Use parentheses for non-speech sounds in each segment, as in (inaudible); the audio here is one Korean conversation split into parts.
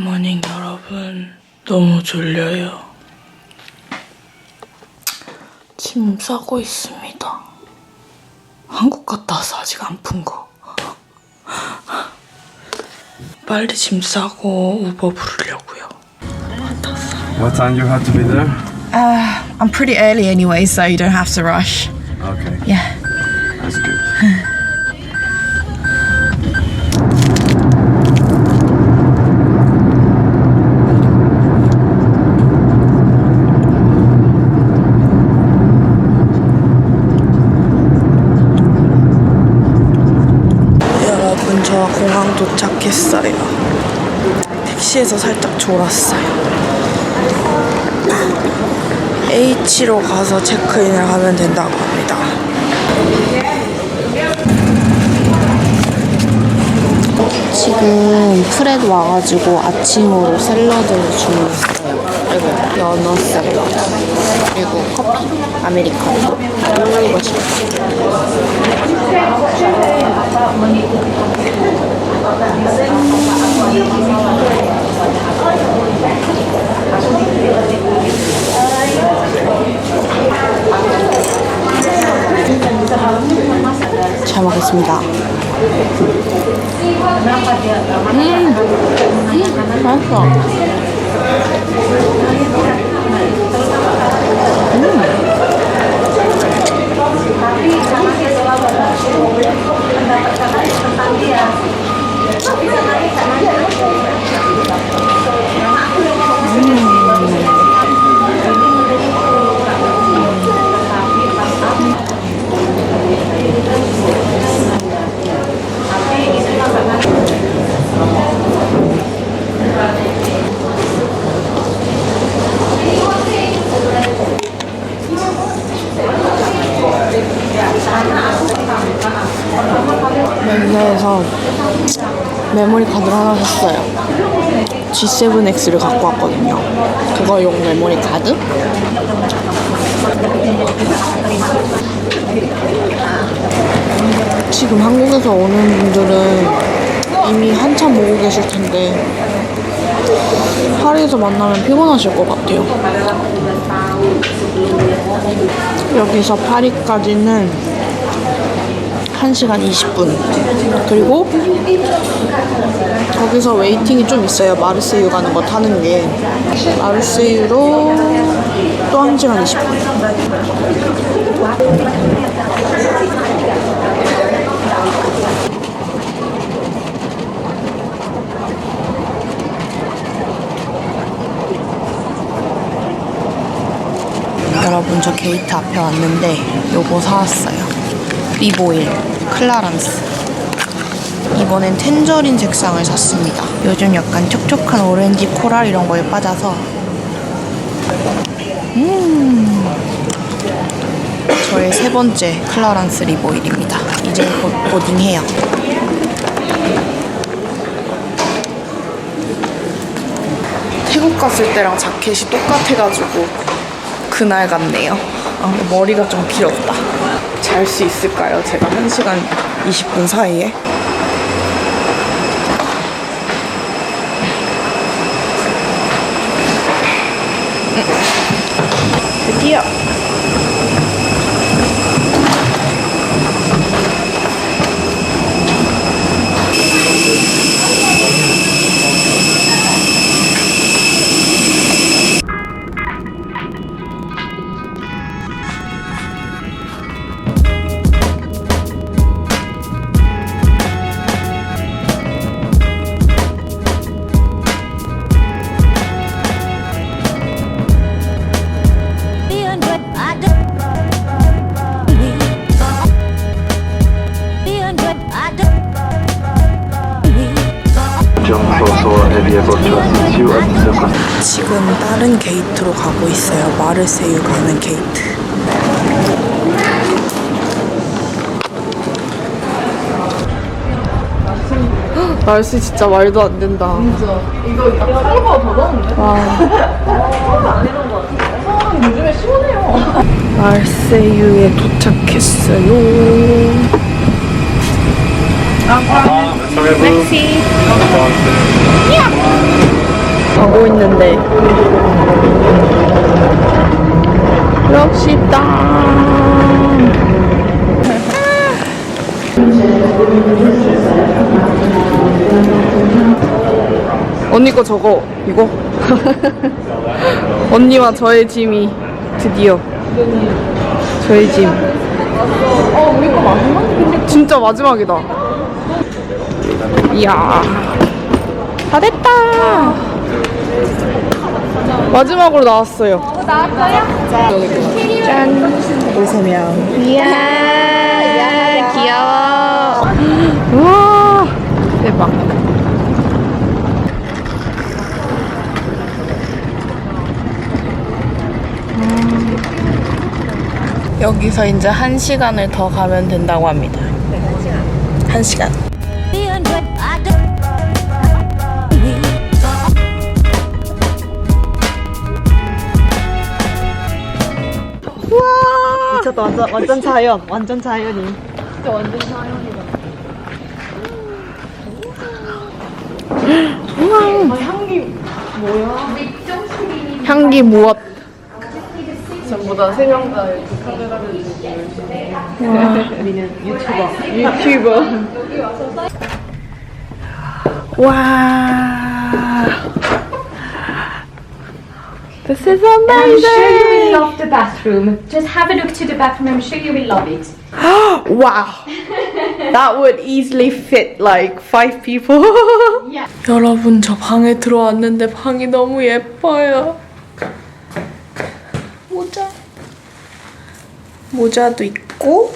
굿모닝 여러분. 너무 졸려요. 짐 싸고 있습니다. 한국 갔다 와서 아직 안 푼 거. 빨리 짐 싸고 우버 부르려고요. What time you have to be there? Uh, I'm pretty early anyway, so you don't have to rush. Okay, Yeah. that's good. 여러분, 저 공항 도착했어요. 택시에서 살짝 졸았어요. H로 가서 체크인을 하면 된다고 합니다. 지금 프레드 와가지고 아침으로 샐러드를 주문했어요. 그리고 연어 샐러드. 그리고 커피. 아메리카노. 이거 시켰어요. 잘 먹겠습니다. 맛있어. 멜레에서 G7X를 갖고 왔거든요. 그거용 메모리 카드. 지금 한국에서 오는 분들은 이미 한참 보고 계실 텐데 파리에서 만나면 피곤하실 것 같아요. 여기서 파리까지는 1시간 20분. 그리고 거기서 웨이팅이 좀 있어요. 마르세유 가는 거 타는 게. 마르세유로 또 1시간 20분. 여러분 저 게이트 앞에 왔는데 요거 사왔어요. 리보일 클라란스 이번엔 텐저린 색상을 샀습니다. 요즘 약간 촉촉한 오렌지 코랄 이런 거에 빠져서 음 저의 세 번째 클라란스 리보일입니다. 이제 곧 보딩해요. 태국 갔을 때랑 자켓이 똑같아가지고 그날 같네요. 아, 머리가 좀 길었다. 잘 수 있을까요? 제가 1시간 20분 사이에? 지금 다른 게이트로 가고 있어요. 마르세유 가는 게이트. 날씨 진짜 말도 안 된다. 진짜. 이거 생각보다 더 더운데? 와. (laughs) 요즘에 시원해요. (laughs) 말세유에 도착했어요. Merci. 가고 있는데. 럭시땅 언니 거 저거 이거? (laughs) 언니와 저의 짐이 드디어 저의 짐. 진짜 마지막이다 이야. 다 됐다. 마지막으로 나왔어요. 이야 귀여워. 우와. 대박. 여기서 이제 한 시간을 더 가면 된다고 합니다. 한 시간. Being 미쳤다 완전 완전 자연 완전 자연이 향기 무엇? 전부 다세 명다 카메라를 우리는 유튜버. 유튜버. (laughs) 와. This is I'm sure you amazing. will love the bathroom. Just have a look to the bathroom. I'm sure you will love it. Wow. That would easily fit like five people. 여러분 저 방에 들어왔는데 방이 너무 예뻐요. 모자. 모자도 있고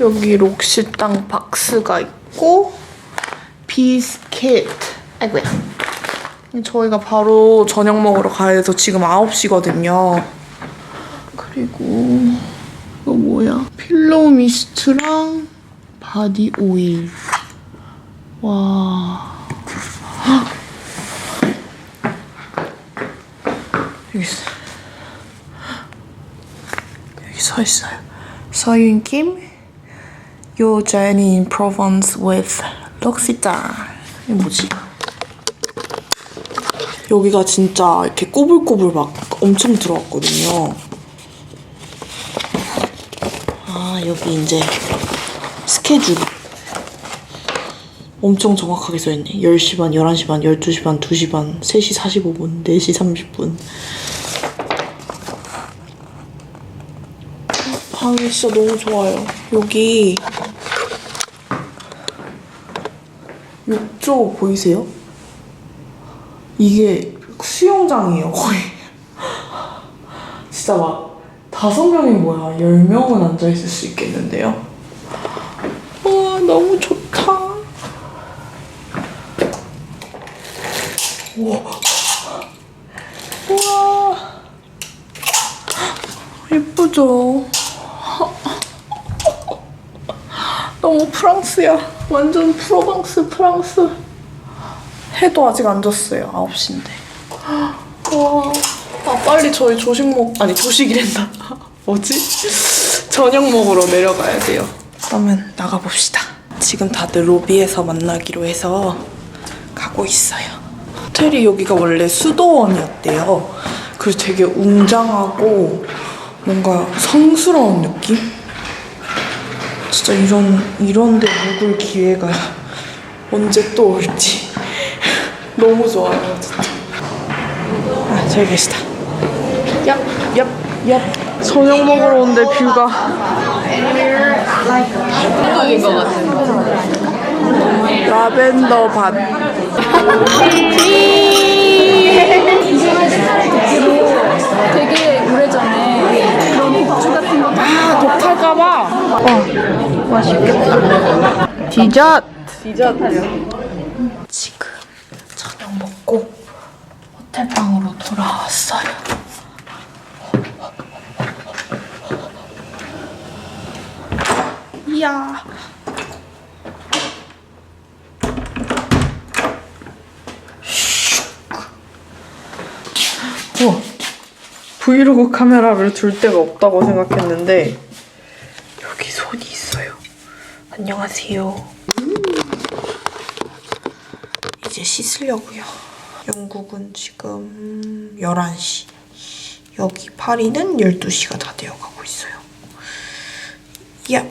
여기 록시땅 박스가 있고 비스킷. 아이고야. 저희가 바로 저녁 먹으러 가야 돼서 지금 9시거든요. 그리고 이거 뭐야? 필로우 미스트랑 바디 오일. 와. 헉! 여기 있어. 여기 서 있어요. 서윤 김, Your journey with 록시타. 이게 뭐지? 여기가 진짜 이렇게 꼬불꼬불 막 엄청 들어왔거든요. 아, 여기 이제 스케줄. 엄청 정확하게 써있네. 10시 반, 11시 반, 12시 반, 2시 반, 3시 45분, 4시 30분. 방이 진짜 너무 좋아요. 여기 욕조 보이세요? 이게 수영장이에요, 거의. 진짜 막 다섯 명이 뭐야, 열 명은 앉아 있을 수 있겠는데요. 와, 너무 좋다. 우와. 우와. 예쁘죠? 너무 프랑스야. 완전 프로방스, 프랑스. 해도 아직 안 졌어요. 9시인데. (gasps) 와. 아, 빨리 저희 조식 먹, 아니, 조식이란다. (laughs) 뭐지? 저녁 먹으러 내려가야 돼요. 그러면 나가봅시다. 지금 다들 로비에서 만나기로 해서 가고 있어요. 호텔이 여기가 원래 수도원이었대요. 그래서 되게 웅장하고 뭔가 성스러운 느낌? 진짜 이런, 이런 데 묵을 기회가 언제 또 올지. 너무 좋아요, 진짜. 아, 저기 계시다. 얍, 얍, 얍. 저녁 먹으러 온데 뷰가. 한국인 것 같은. 라벤더 밭. 되게 오래전에 그런 복주 같은 거 아, 독할까봐. 어, 맛있겠다. 디저트. 디저트. 지금 저녁 먹고 호텔 방으로 돌아왔어요. 이야. 우와. 브이로그 카메라를 둘 데가 없다고 생각했는데 여기 손이 있어요. 안녕하세요. 이제 씻으려고요. 영국은 지금 11시. 여기 파리는 12시가 다 되어가고 있어요. 야.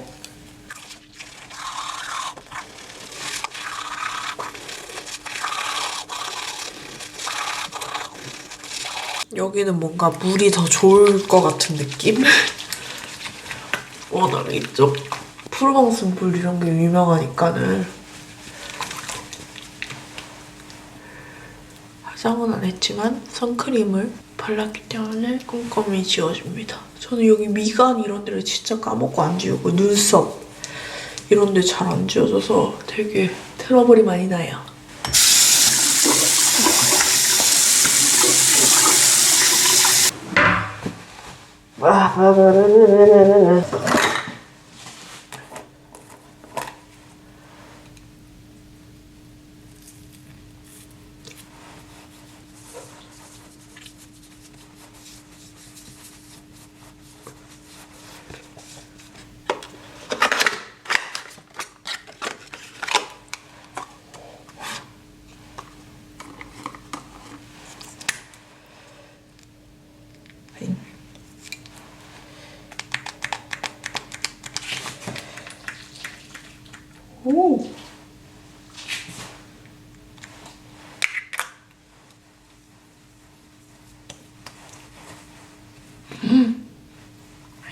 여기는 뭔가 물이 더 좋을 것 같은 느낌? (laughs) 워낙 이쪽 프로방스 물 이런 게 유명하니까는 화장은 안 했지만 선크림을 발랐기 때문에 꼼꼼히 지워줍니다. 저는 여기 미간 이런 데를 진짜 까먹고 안 지우고 눈썹 이런 데 잘 안 지워져서 되게 트러블이 많이 나요.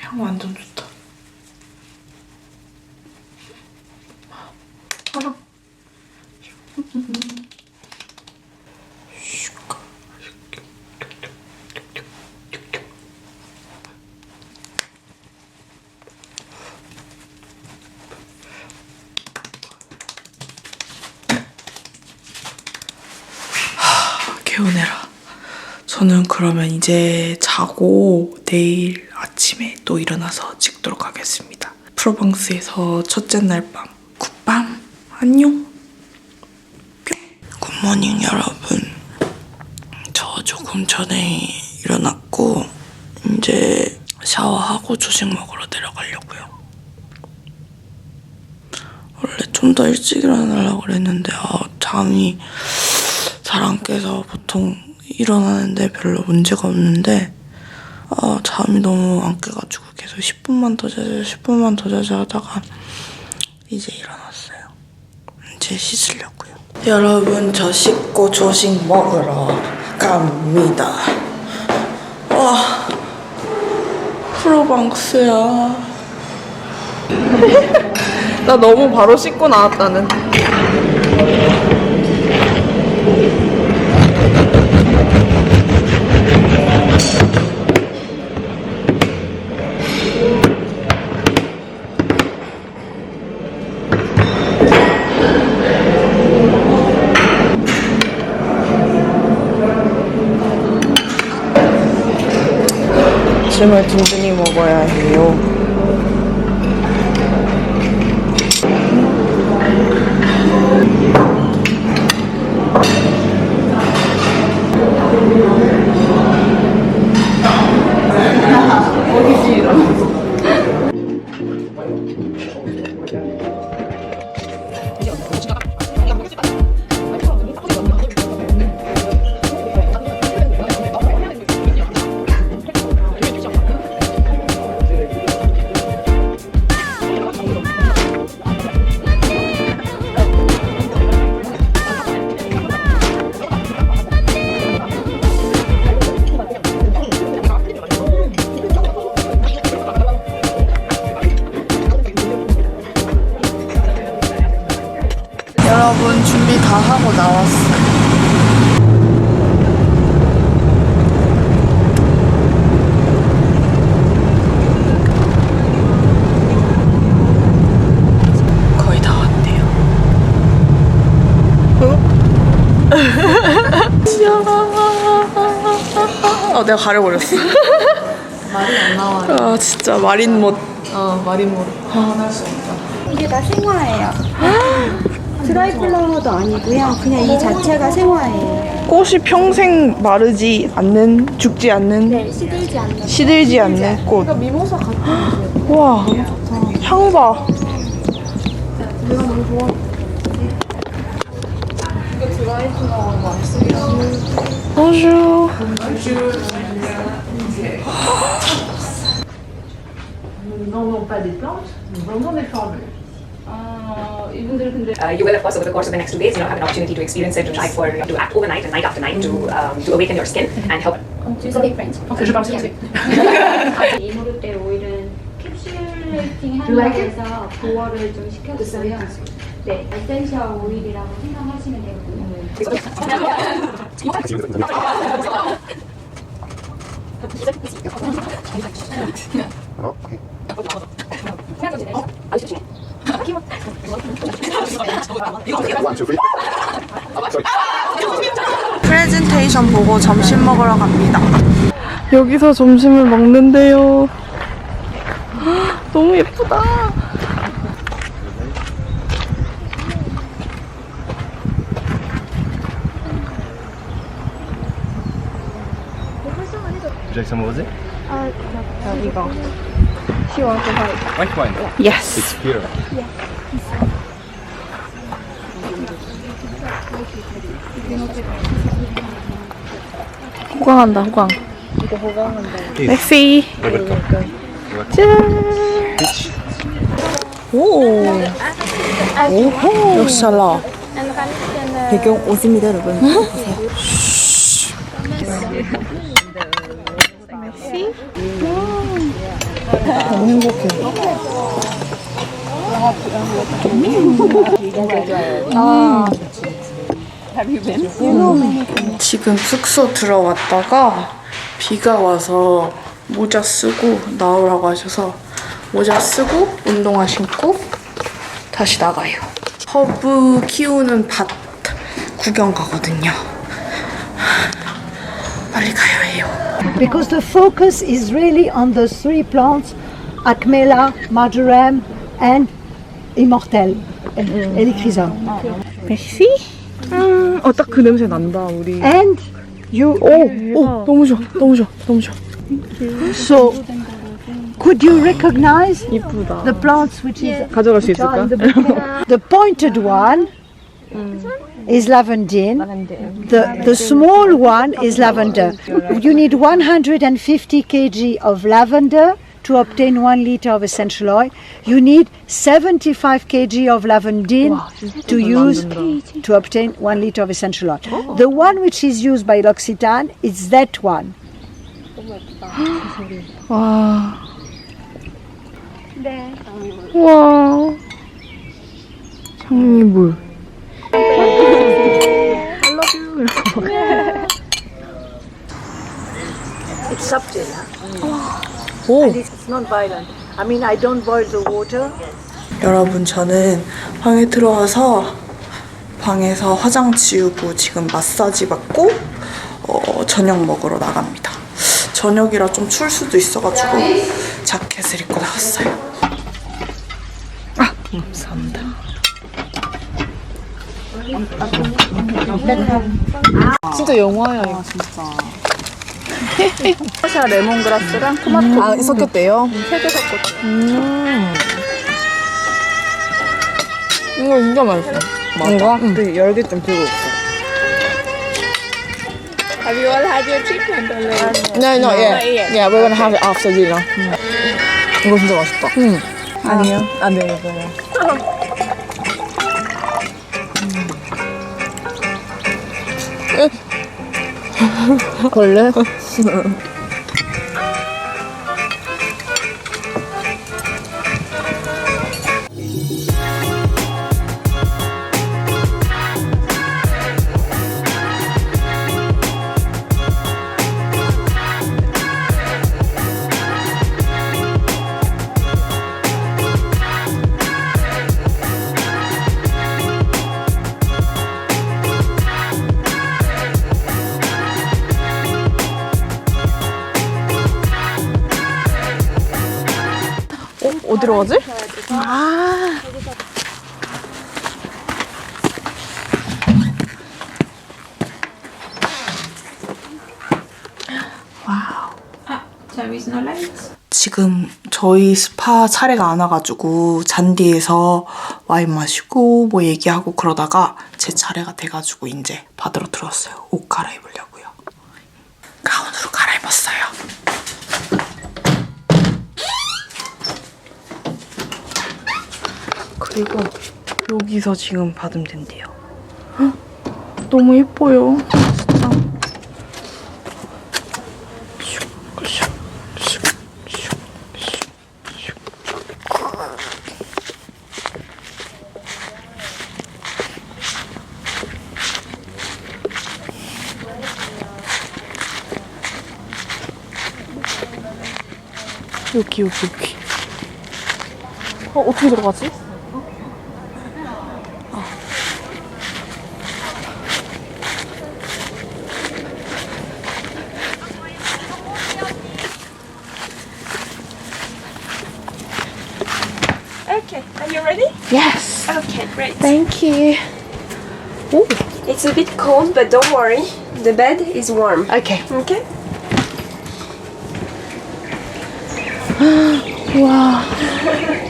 향 완전 좋다. 하나. 개운해라. 저는 그러면 이제 자고 내일 또 일어나서 찍도록 하겠습니다. 프로방스에서 첫째 날 밤 굿밤 안녕 뿅 굿모닝 여러분 저 조금 전에 일어났고 이제 샤워하고 조식 먹으러 내려가려고요. 원래 좀 더 일찍 일어나려고 그랬는데 아, 잠이 잘 안 깨서 보통 일어나는데 별로 문제가 없는데 아, 잠이 너무 안 깨가지고 계속 10분만 더 자자 10분만 더 자자 하다가 이제 일어났어요. 이제 씻으려고요. 여러분 저 씻고 조식 먹으러 갑니다. 와 프로방스야. (laughs) 나 너무 바로 씻고 나왔다는. 아침을 든든히 먹어야 해요. 어, 내가 가려버렸어. (laughs) 말이 안 나와요. 아, 진짜 마린 못. 어, 마린 못. 이게 다 생화예요. 드라이 플라워도 아니고요. 그냥 이 자체가 생화예요. 꽃이 평생 마르지 않는, 죽지 않는, 네, 시들지 않는. 시들지 않는 꽃. 미모사 같은 와, 향 봐. 내가 너무 좋아. Bonjour. Uh, you will, of course, over the course of the next two days, you know, have an opportunity to experience it, to try for, to act overnight and night after night, to um, to awaken your skin and help. (laughs) It's a (laughs) big friend. Je parle français. 이모르 때 오일은 캡슐레이팅 하는 거에서 보호를 좀 시켜줬어요. 네, 에센셜 오일이라고 생각하시면 되거든요. (laughs) 프레젠테이션 보고 점심 먹으러 갑니다. 여기서 점심을 먹는데요. 너무 예쁘다. Was it? 이거. White wine. Yes. It's here. 호강한다, 호강. 이거 호강한다. 맥시. 짠. 오. 오호. 역시 달라. 배경 옷입니다, 여러분. 보세요. 너무 행복해. 지금 숙소 들어왔다가 비가 와서 모자 쓰고 나오라고 하셔서 모자 쓰고 운동화 신고 다시 나가요. 허브 키우는 밭 구경 가거든요. 빨리 가야 해요. because the focus is really on the three plants Acmela, Marjoram, and Immortel, Electrisol. 맥시? 음, 어, 딱 그 냄새 난다, 우리. And you, 오, 오, 너무 좋아, 너무 좋아, 너무 좋아. so could you recognize 이쁘다. the plants which is 가져갈 수 which are 있을까? in (laughs) the bouquet? the pointed one is lavandin. The the small one is lavender. You need 150 kg of lavender to obtain one liter of essential oil. You need 75 kg of lavandin to use to obtain one liter of essential oil. The one which is used by L'Occitane is that one. (gasps) 와. 와. 장미 물. Subtle. 오. And it's not violent. I mean, I don't boil the water. 여러분 저는 방에 들어와서 방에서 화장 지우고 지금 마사지 받고 어, 저녁 먹으러 나갑니다. 저녁이라 좀 추울 수도 있어가지고 자켓을 입고 나왔어요. 아 감사합니다. 진짜 영화야 이거. 샤 레몬그라스랑 토마토 아, 섞였대요? 세개 섞었죠. 음. 이거 진짜 맛있어. 뭔가? 그 열기 좀 들고 있어. Have you all had your treatment already? No, not yet. Yeah, we're gonna have it after dinner. 이거 진짜 맛있다. 응. 아니요. 안 돼, 이거요. (laughs) 걸래? (laughs) 어디로 가지? There is no lights. 지금 저 저희 스파 차례가 안 와가지고 잔디에서 와인 마시고 뭐 얘기하고 그러다가 제 차례가 돼가지고 이제 받으러 들어왔어요. 옷 갈아입으려고요. 가운으로 갈아입었어요. 그리고 여기서 지금 받으면 된대요. 헉, 너무 예뻐요. 진짜. 여기 여기 여기. 어 어떻게 들어가지? You. It's a bit cold, but don't worry. The bed is warm. Okay. Okay? (gasps) 와. (laughs)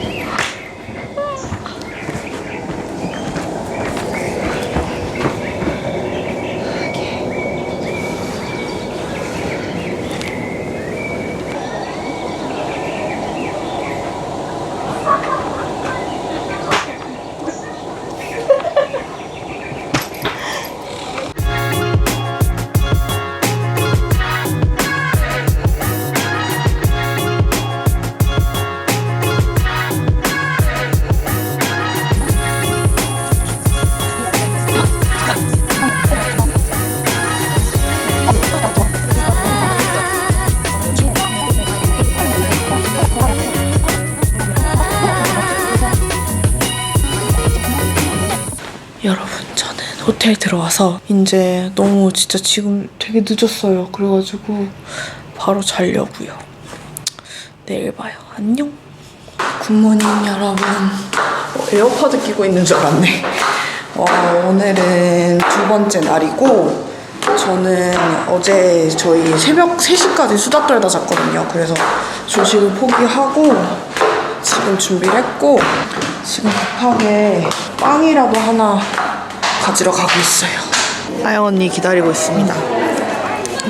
호텔 들어와서 이제 너무 진짜 지금 되게 늦었어요. 그래가지고 바로 자려고요. 내일 봐요. 안녕. 굿모닝 여러분. 어, 에어팟을 끼고 있는 줄 알았네. 와, 오늘은 두 번째 날이고 저는 어제 저희 새벽 3시까지 수다 떨다 잤거든요. 그래서 조식을 포기하고 지금 준비를 했고 지금 급하게 빵이라도 하나 가지러 가고 있어요. 아영 언니 기다리고 있습니다.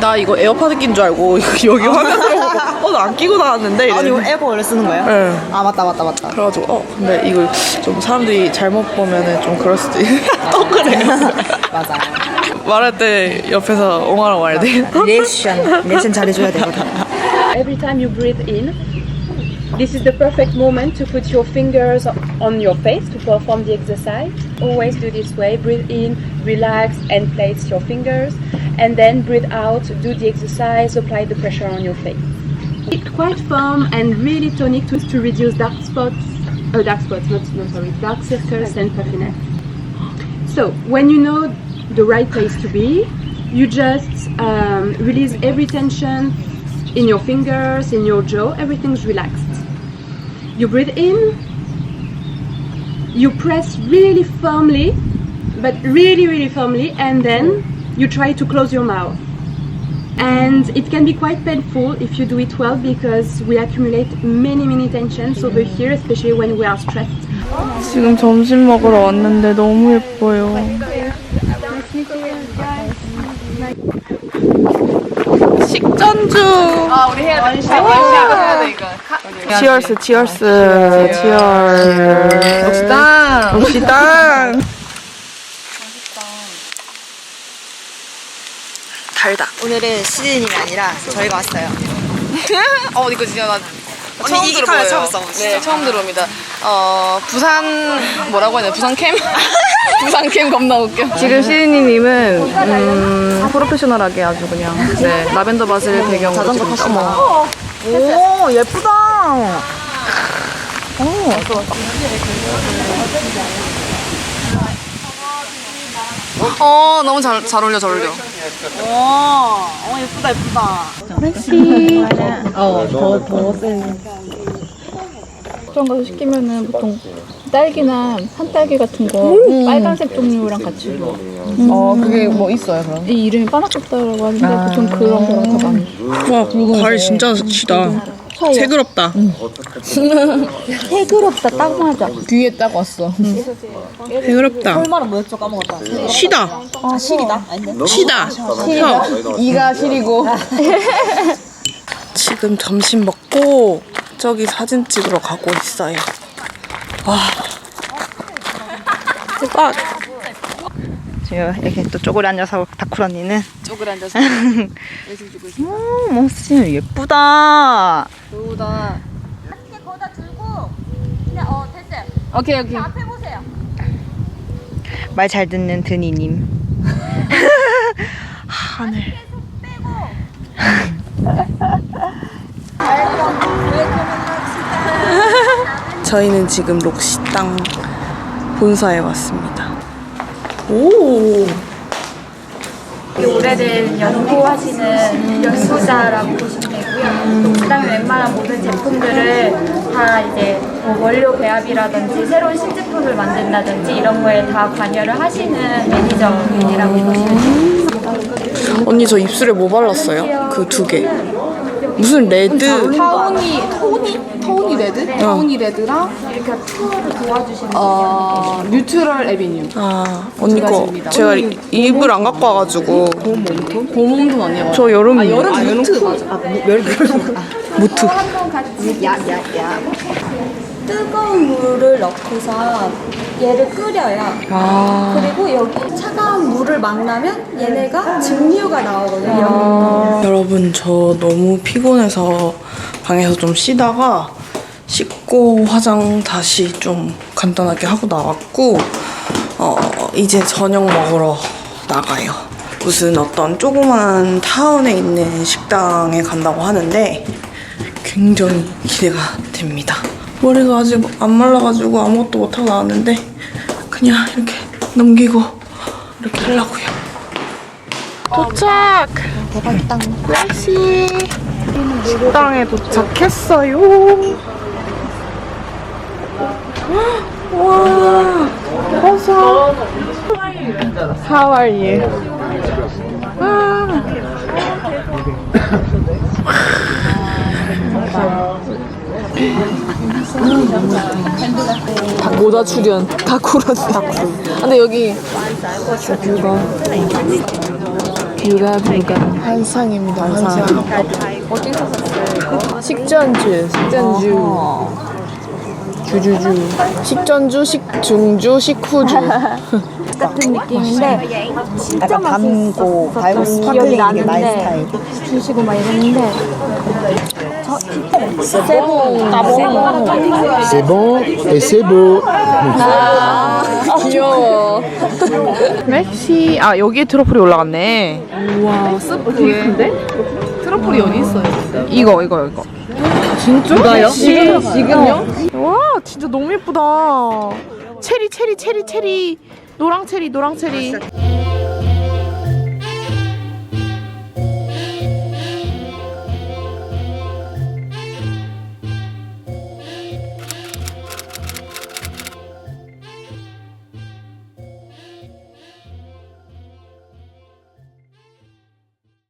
나 이거 에어팟 낀 줄 알고 여기 화면으로 보고 (laughs) 어나 안 끼고 나왔는데 아니, 이거 에어컨 원래 쓰는 거예요? 네. 아, 맞다, 맞다, 맞다. 그래가지고 어 근데 이거 좀 사람들이 잘못 보면은 좀 그럴 수도 있 (laughs) 떡그래요 맞아요. 말할 때 옆에서 옹알옹 말야 돼 리액션, 리액션 잘해줘야 되거든. (laughs) Every time you breathe in, this is the perfect moment to put your fingers on your face to perform the exercise. Always do this way breathe in, relax, and place your fingers, and then breathe out, do the exercise, apply the pressure on your face. It's quite firm and really tonic to, to reduce dark spots, uh, dark spots, not, not sorry, dark circles and puffiness. So, when you know the right place to be, you just um, release every tension in your fingers, in your jaw, everything's relaxed. You breathe in, you press really firmly, but really, really firmly, and then you try to close your mouth. And it can be quite painful if you do it well because we accumulate many, many tensions over here, especially when we are stressed. 지금 점심 먹으러 왔는데 너무 예뻐요 식전주. 아 우리 해야 돼. 원샷 원샷 해야 돼 이거. 치얼스 치얼스 치얼스. 역시 땅 역시 땅 달다. 오늘은 시즈님이 아니라 저희가 왔어요. (laughs) 어 이거 진짜 나 처음 이 들어봐요. 카메라 처음 써, 진짜. 네, 처음 들어옵니다. 어, 부산 뭐라고 해야 되나? 부산 캠? (laughs) 부산 캠 겁나 웃겨. 지금 시리니님은 음, 프로페셔널하게 아주 그냥 네 라벤더 바지를 배경으로 지금 어머. 오, 예쁘다. 어 너무 잘, 잘 어울려 잘 어울려. 와, 어, 예쁘다, 예쁘다. 어, 더, 더 센. 그런 거 시키면은 보통 딸기나 산딸기 같은 거 빨간색 종류랑 같이 줘. 어 그게 뭐 있어요 그럼? 이 이름이 빠나코타라고 하는데 보통 그런 거랑 더 많이. 와 과일 진짜 시다. 새그럽다. 새그럽다 딱 맞아. 뒤에 딱 왔어. 새그럽다. 얼마나 뭐였죠 까먹었다. 시다. 아 실이다. 아닌데. 시다. 혀. 이가 실이고. 지금 점심 먹고 저기 사진 찍으러 가고 있어요. 와. 대박. 지금 이렇게 또 쪼그려 앉아서 다쿨 언니는 쪼그려 앉아서 (laughs) 예술 주고 있어. 오 멋진 예쁘다. 좋다. 거기다 들고 그냥 어 됐어요. 오케이 오케이. 앞에 보세요. 말 잘 듣는 드니님. (laughs) 하늘. 저희는 지금 록시땅 본사에 왔습니다. 오. 오래된 연구하시는 연구자라고 보시면 되고요. 그다음에 웬만한 모든 제품들을 다 이제 뭐 원료 배합이라든지 새로운 신제품을 만든다든지 이런 거에 다 관여를 하시는 매니저분이라고 보시면 돼요. 언니 저 입술에 뭐 발랐어요? 그 두 개. 무슨 레드. 타오니 토니 토니 레드? 타오니 레드랑 이렇게 투어를 도와주시는 어 뉴트럴 에비뉴. 아 언니 거 제가 이- 입을 안 갖고 와가지고. 봄봄도 아니야. 저 여름. 아 여름 무트 맞아. 무트. 한번 같이 뜨거운 물을 넣고서 얘를 끓여요. 아. 그리고 여기 차가운 물을 만나면 얘네가 증류가 나오거든요. 아, 여러분 저 너무 피곤해서 방에서 좀 쉬다가 씻고 화장 다시 좀 간단하게 하고 나왔고 어 이제 저녁 먹으러 나가요. 무슨 어떤 조그만 타운에 있는 식당에 간다고 하는데 굉장히 기대가 됩니다. 머리가 아직 안 말라가지고 아무것도 못하고 나왔는데 그냥 이렇게 넘기고 이렇게 하려고요. 도착! 대박이다. 날씨. 식당에 도착했어요. 와, 어서. How are you? 아. 다 모자 출연 다 쿠. 근데 여기 뷰가 뷰가 뷰가 한상입니다. 한상. 어디서 샀어요? 식전주, 식전주. 주주주. 식전주, 식중주, 식후주. 같은 느낌인데 진짜 약간 담고 달고 기억이 스파클링 이게 나의 나는데 스타일. 주시고 막 이랬는데 세봉. C'est bon et c'est beau. 아, 귀여워. 맥시. 아, 여기에 트러플이 올라갔네. 와 스프 되게 큰데? 트러플이 어디 있어요? 이거, 이거, 이거. 진짜? 이거요? 지금, 지금요? 와, 진짜 너무 예쁘다. 체리, 체리, 체리, 체리. 노랑 체리, 노랑 체리.